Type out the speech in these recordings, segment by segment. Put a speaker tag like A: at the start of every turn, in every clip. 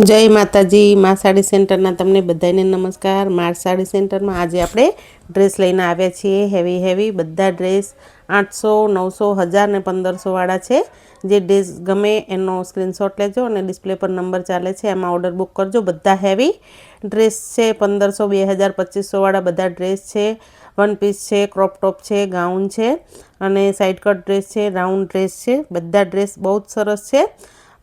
A: જય માતાજી, મા સાડી સેન્ટરના તમને બધાને નમસ્કાર. માર સાડી સેન્ટરમાં આજે આપણે ડ્રેસ લઈને આવ્યા છીએ. હેવી હેવી બધા ડ્રેસ આઠસો, નવસો, હજાર ને પંદરસોવાળા છે. જે ડ્રેસ ગમે એનો સ્ક્રીનશોટ લેજો અને ડિસ્પ્લે પર નંબર ચાલે છે. એમાં ઓર્ડર બુક કરજો. બધા હેવી ડ્રેસ છે. પંદરસો, બે હજાર પચીસસોવાળા બધા ડ્રેસ છે. વન પીસ છે, ક્રોપ ટોપ છે, ગાઉન છે અને સાઇડ કટ ડ્રેસ છે, રાઉન્ડ ડ્રેસ છે. બધા ડ્રેસ બહુ જ સરસ છે.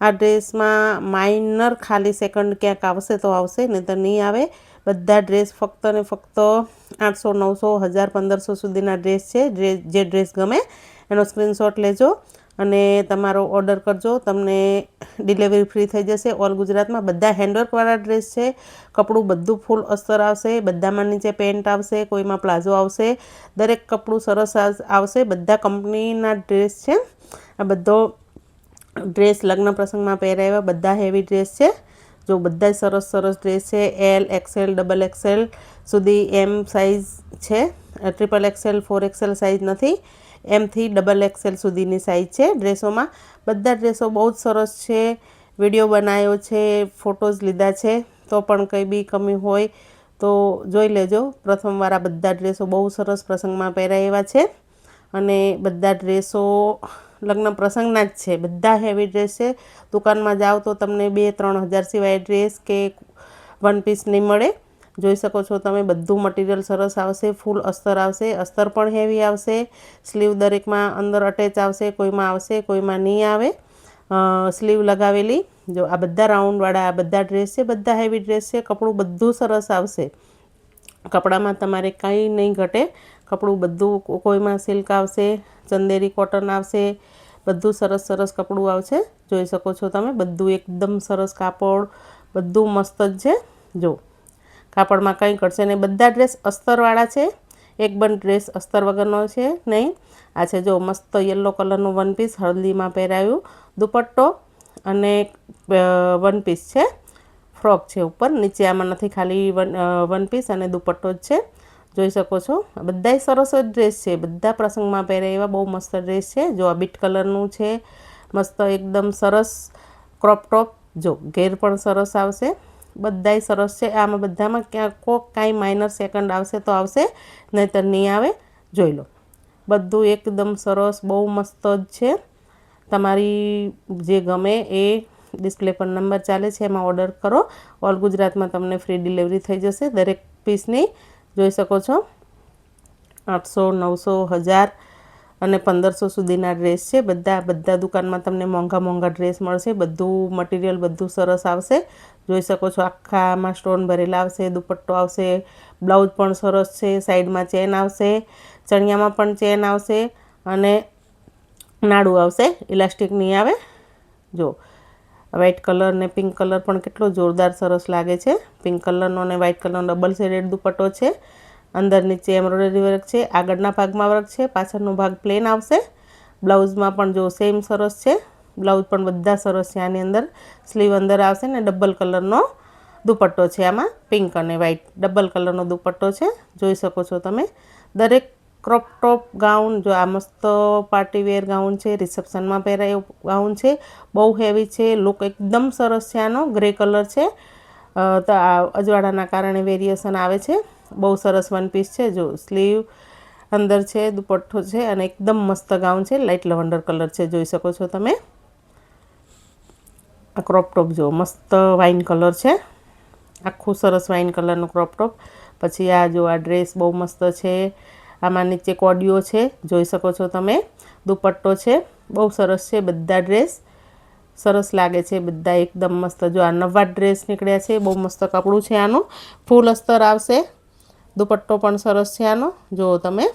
A: આ ડ્રેસમાં માઇનર ખાલી સેકન્ડ ક્યાંક આવશે તો આવશે નહીં તો નહીં આવે. બધા ડ્રેસ ફક્ત ને ફક્ત આઠસો, નવસો, હજાર, પંદરસો સુધીના ડ્રેસ છે, જે ડ્રેસ ગમે એનો સ્ક્રીનશોટ લેજો અને તમારો ઓર્ડર કરજો. તમને ડિલિવરી ફ્રી થઈ જશે. ઓલ ગુજરાતમાં બધા હેન્ડવર્કવાળા ડ્રેસ છે. કપડું બધું ફૂલ અસ્તર આવશે. બધામાં નીચે પેન્ટ આવશે, કોઈમાં પ્લાઝો આવશે. દરેક કપડું સરસ આવશે. બધા કંપનીના ડ્રેસ છે. આ બધો ડ્રેસ લગ્ન પ્રસંગમાં પહેરાવ્યા. બધા હેવી ડ્રેસ છે. જો બધા સરસ સરસ ડ્રેસ છે. એલ એક્સેલ ડબલ એક્સેલ સુધી એમ સાઇઝ છે. Triple XL four XL size નથી. એમથી ડબલ એક્સેલ સુધીની સાઇઝ છે ડ્રેસોમાં. બધા ડ્રેસો બહુ જ સરસ છે. વીડિયો બનાવ્યો છે. ફોટોઝ લીધા છે. તો પણ કંઈ બી કમી હોય તો જોઈ લેજો. પ્રથમવાર આ બધા ડ્રેસો બહુ સરસ પ્રસંગમાં પહેરાય એવા છે. અને બધા ડ્રેસો લગ્ન પ્રસંગના જ છે. બધા હેવી ડ્રેસ છે. દુકાનમાં જાઓ તો તમને બે ત્રણ હજાર સિવાય ડ્રેસ કે વન પીસ નહીં મળે. જોઈ શકો છો તમે બધું મટીરિયલ સરસ આવશે ફૂલ અસ્તર આવશે. અસ્તર પણ હેવી આવશે. સ્લીવ દરેકમાં અંદર અટેચ આવશે, કોઈમાં આવશે, કોઈમાં નહીં આવે. સ્લીવ લગાવેલી. જો આ બધા રાઉન્ડવાળા આ બધા ડ્રેસ છે, બધા હેવી ડ્રેસ છે, કપડું બધું સરસ આવશે. કપડામાં તમારે કંઈ નહીં ઘટે. કપડું બધું કોઈમાં સિલ્ક આવશે, ચંદેરી કોટન આવશે, બધું સરસ સરસ કપડું આવશે. જોઈ શકો છો તમે, બધું એકદમ સરસ કાપડ, બધું મસ્ત જ છે. જો, કાપડમાં કંઈ કરશે નહીં. બધા ડ્રેસ અસ્તરવાળા છે. એક પણ ડ્રેસ અસ્તર વગરનો છે નહીં. આ છે જો, મસ્ત યલો કલરનું વન પીસ હળદીમાં પહેરાયું. દુપટ્ટો અને વન પીસ છે. ફ્રોક છે ઉપર. નીચે આમાં નથી ખાલી વન વન પીસ અને દુપટ્ટો જ છે. જોઈ શકો છો. બધાય સરસ જ ડ્રેસ છે. બધા પ્રસંગમાં પહેરે એવા બહુ મસ્ત ડ્રેસ છે. જો આ બીટ કલરનું છે, મસ્ત એકદમ સરસ ક્રોપ ટોપ જો ઘેર પણ સરસ આવશે. બધાય સરસ છે. આમાં બધામાં ક્યાં કોક કાંઈ માઇનર સેકન્ડ આવશે તો આવશે, નહીંતર નહીં આવે. જોઈ લો. બધું એકદમ સરસ, બહુ મસ્ત જ છે. તમારી જે ગમે એ ડિસ્પ્લે પર નંબર ચાલે છે, એમાં ઓર્ડર કરો. ઓલ ગુજરાતમાં તમને ફ્રી ડિલિવરી થઈ જશે. દરેક પીસની જોઈ શકો છો. આઠસો, નવસો, હજાર અને પંદરસો સુધીના ડ્રેસ છે. બધા બધા દુકાનમાં તમને મોંઘા મોંઘા ડ્રેસ મળશે. બધું મટીરિયલ બધું સરસ આવશે. જોઈ શકો છો આખામાં સ્ટોન ભરેલા આવશે, દુપટ્ટો આવશે, બ્લાઉઝ પણ સરસ છે, સાઈડમાં ચેન આવશે, ચણિયામાં પણ ચેન આવશે અને નાડું આવશે. ઇલાસ્ટિક નહીં આવે. જો વ્હાઇટ કલર ને પિંક કલર પણ કેટલો જોરદાર સરસ લાગે છે. પિંક કલરનો અને વ્હાઇટ કલરનો ડબલ શેડેડ દુપટ્ટો છે. અંદર નીચે એમ્બ્રોઇડરી વર્ક છે, આગળના ભાગમાં વર્ક છે, પાછળનો ભાગ પ્લેન આવશે. બ્લાઉઝમાં પણ જો સેમ સરસ છે. બ્લાઉઝ પણ બધા સરસ છે આની અંદર. સ્લીવ અંદર આવશે ને ડબલ કલરનો દુપટ્ટો છે આમાં. પિંક અને વ્હાઇટ ડબલ કલરનો દુપટ્ટો છે. જોઈ શકો છો તમે. દરેક ક્રોપ ટોપ ગાઉન જો આ મસ્ત પાર્ટીવેર ગાઉન છે રિસેપ્શનમાં પહેરાય ગાઉન છે. બહુ હેવી છે લુક એકદમ સરસ છે આનો ગ્રે કલર છે. તો આ અજવાળાના કારણે વેરિએશન આવે છે. બહુ સરસ વન પીસ છે, જો સ્લીવ અંદર છે, દુપટ્ટો છે અને એકદમ મસ્ત ગાઉન છે લાઇટ લવંડર કલર છે, જોઈ શકો છો તમે. આ ક્રોપ ટોપ જો મસ્ત વાઇન કલર છે. આખું સરસ વાઇન કલરનું ક્રોપ ટોપ પછી આ જો આ ડ્રેસ બહુ મસ્ત છે. આમાં નીચે કોડિયો છે, જોઈ શકો છો તમે. દુપટ્ટો છે, બહુ સરસ છે બધા ડ્રેસ. સરસ લાગે છે બધા એકદમ મસ્ત. જો આ નવા ડ્રેસ નીકળ્યા છે, બહુ મસ્ત કપડું છે આનું. ફૂલ અસ્તર આવશે. દુપટ્ટો પણ સરસ છે આનો. જુઓ તમે,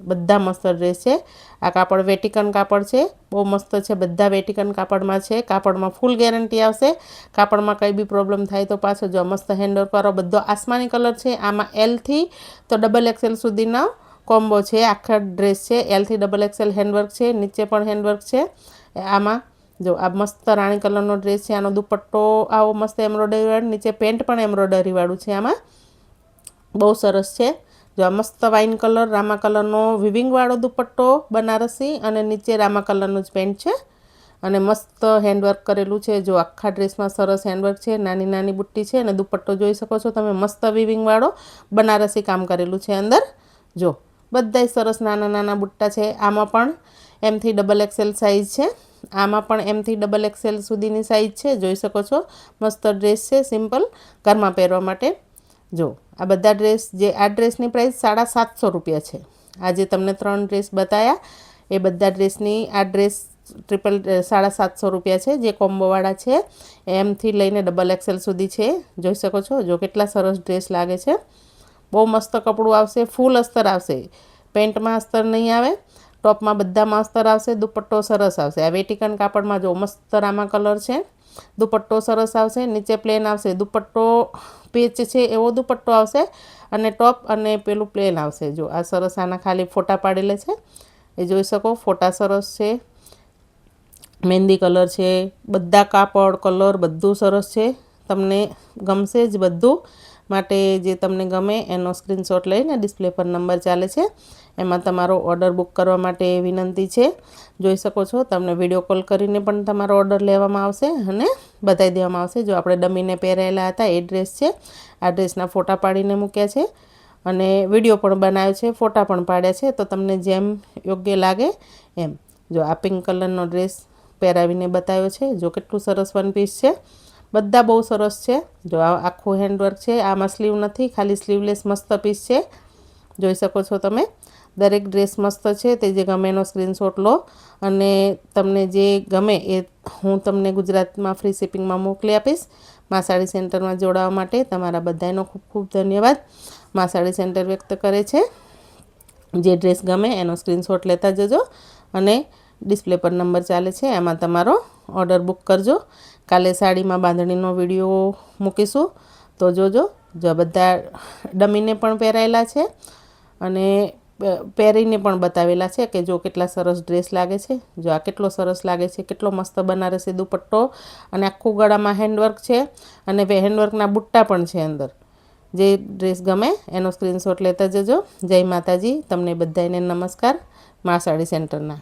A: બધા મસ્ત ડ્રેસ છે. આ કાપડ વેટિકન કાપડ છે, બહુ મસ્ત છે બધા વેટિકન કાપડમાં છે. કાપડમાં ફૂલ ગેરંટી આવશે. કાપડમાં કંઈ બી પ્રોબ્લેમ થાય તો પાછો જો મસ્ત હેન્ડવર્કવાળો બધો આસમાની કલર છે, આમાં એલથી તો ડબલ એક્સેલ સુધીના કોમ્બો છે, આખા ડ્રેસ છે એલથી ડબલ એક્સેલ હેન્ડવર્ક છે, નીચે પણ હેન્ડવર્ક છે. આમાં જો આ મસ્ત રાણી કલરનો ડ્રેસ છે, આનો દુપટ્ટો આવો મસ્ત એમ્બ્રોઇડરીવાળો નીચે પેન્ટ પણ એમ્બ્રોડરીવાળું છે આમાં. બહુ સરસ છે. જો આ મસ્ત વાઇન કલર રામા કલરનો વિવિંગવાળો દુપટ્ટો બનારસી અને નીચે રામા કલરનું જ પેન્ટ છે. અને મસ્ત હેન્ડવર્ક કરેલું છે. જો આખા ડ્રેસમાં સરસ હેન્ડવર્ક છે, નાની નાની બુટ્ટી છે અને દુપટ્ટો જોઈ શકો છો તમે, મસ્ત વિવિંગવાળો બનારસી કામ કરેલું છે અંદર. જો બધાય સરસ નાના નાના બુટ્ટા છે. આમાં પણ એમથી ડબલ એક્સેલ સાઇઝ છે. આમાં પણ એમથી ડબલ એક્સેલ સુધીની સાઇઝ છે. જોઈ શકો છો. મસ્ત ડ્રેસ છે. સિમ્પલ ઘરમાં પહેરવા માટે. જો, આ બધા ડ્રેસ જે આ ડ્રેસની પ્રાઇસ સાડા સાતસો રૂપિયા છે. આજે તમને ત્રણ ડ્રેસ બતાવ્યા એ બધા ડ્રેસની આ ડ્રેસ ટ્રિપલ સાડા સાતસો રૂપિયા છે. જે કોમ્બોવાળા છે, એમથી લઈને ડબલ એક્સેલ સુધી છે. જોઈ શકો છો. જો કેટલા સરસ ડ્રેસ લાગે છે. બહુ મસ્ત કપડું આવશે ફૂલ અસ્તર આવશે. પેન્ટમાં અસ્તર નહીં આવે, ટોપમાં બધામાં અસ્તર આવશે, દુપટ્ટો સરસ આવશે. આ વેટિકન કાપડમાં જો મસ્ત રામા કલર છે, દુપટ્ટો સરસ આવશે, નીચે પ્લેન આવશે. દુપટ્ટો પેચ છે એવો દુપટ્ટો આવશે અને ટોપ અને પેલું પ્લેન આવશે. જો આ સરસ આના ખાલી ફોટા પાડેલે છે. એ જોઈ શકો, ફોટા સરસ છે. મહેંદી કલર છે. બધા કાપડ, કલર બધું સરસ છે. તમને ગમશે જ બધું. માટે જે તમને ગમે એનો સ્ક્રીનશોટ લઈને ડિસ્પ્લે પર નંબર ચાલે છે. એમાં તમારો ઓર્ડર બુક કરવા માટે વિનંતી છે. જોઈ શકો છો, તમને વીડિયો કોલ કરીને પણ તમારો ઓર્ડર લેવામાં આવશે અને બતાવી દેવામાં આવશે. જો આપણે ડમીને પહેરાયેલા હતા, એ ડ્રેસ છે. આ ડ્રેસના ફોટા પાડીને મૂક્યા છે. અને વીડિયો પણ બનાવ્યો છે, ફોટા પણ પાડ્યા છે. તો તમને જેમ યોગ્ય લાગે એમ. જો આ પિંક કલરનો ડ્રેસ પહેરાવીને બતાવ્યો છે. જો કેટલું સરસ વન પીસ છે. બધા બહુ સરસ છે. જો આ આખું હેન્ડવર્ક છે, આમાં સ્લીવ નથી, ખાલી સ્લીવલેસ મસ્ત પીસ છે. જોઈ શકો છો તમે. દરેક ડ્રેસ મસ્ત છે, તે જે ગમે એનો સ્ક્રીનશોટ લો. અને તમને જે ગમે એ હું તમને ગુજરાતમાં ફ્રી શિપિંગમાં મોકલી આપીશ. મા સાડી સેન્ટરમાં જોડાવા માટે તમારા બધાનો ખૂબ ખૂબ ધન્યવાદ. મા સાડી સેન્ટર વ્યક્ત કરે છે. જે ડ્રેસ ગમે એનો સ્ક્રીનશોટ લેતા જજો. અને ડિસ્પ્લે પર નંબર ચાલે છે, એમાં તમારો ઓર્ડર બુક કરજો. કાલે સાડીમાં બાંધણીનો વીડિયો મૂકીશું. તો જોજો, જો બધા ડમીને પણ પહેરાયેલા છે અને પહેરીને પણ બતાવેલા છે કે જો કેટલા સરસ ડ્રેસ લાગે છે, જો આ કેટલો સરસ લાગે છે, કેટલો મસ્ત બનારસી દુપટ્ટો અને આખું ગળામાં હેન્ડવર્ક છે અને હેન્ડવર્કના બુટ્ટા પણ છે અંદર. જે ડ્રેસ ગમે એનો સ્ક્રીનશોટ લેતા જજો. જય માતાજી, તમને બધાને નમસ્કાર. મા સાડી સેન્ટરના.